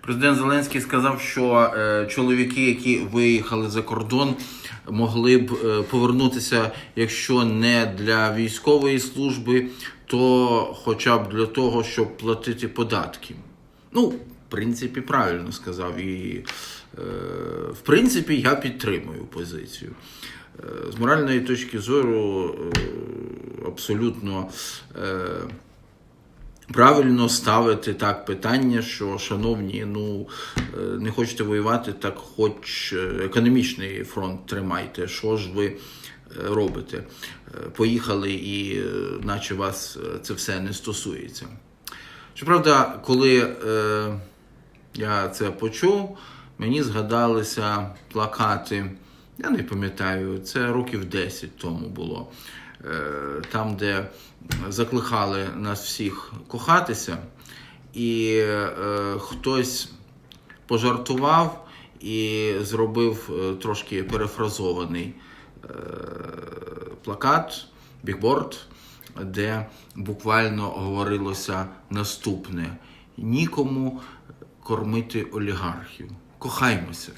Президент Зеленський сказав, що е, чоловіки, які виїхали за кордон, могли б е, повернутися, якщо не для військової служби, то хоча б для того, щоб платити податки. Ну, в принципі, правильно сказав. І е, в принципі, я підтримую позицію. Е, З моральної точки зору е, абсолютно е, правильно ставити так питання, що, шановні, ну е, не хочете воювати, так хоч е, економічний фронт тримайте. Що ж ви е, робите? Поїхали і наче вас це все не стосується. Щоправда, коли е, я це почув, мені згадалися плакати. Я не пам'ятаю, це років 10 тому було. Е, там, де закликали нас всіх кохатися, і е, хтось пожартував і зробив е, трошки перефразований плакат, бікборд, де буквально говорилося наступне: нікому кормити олігархів. Кохаймося.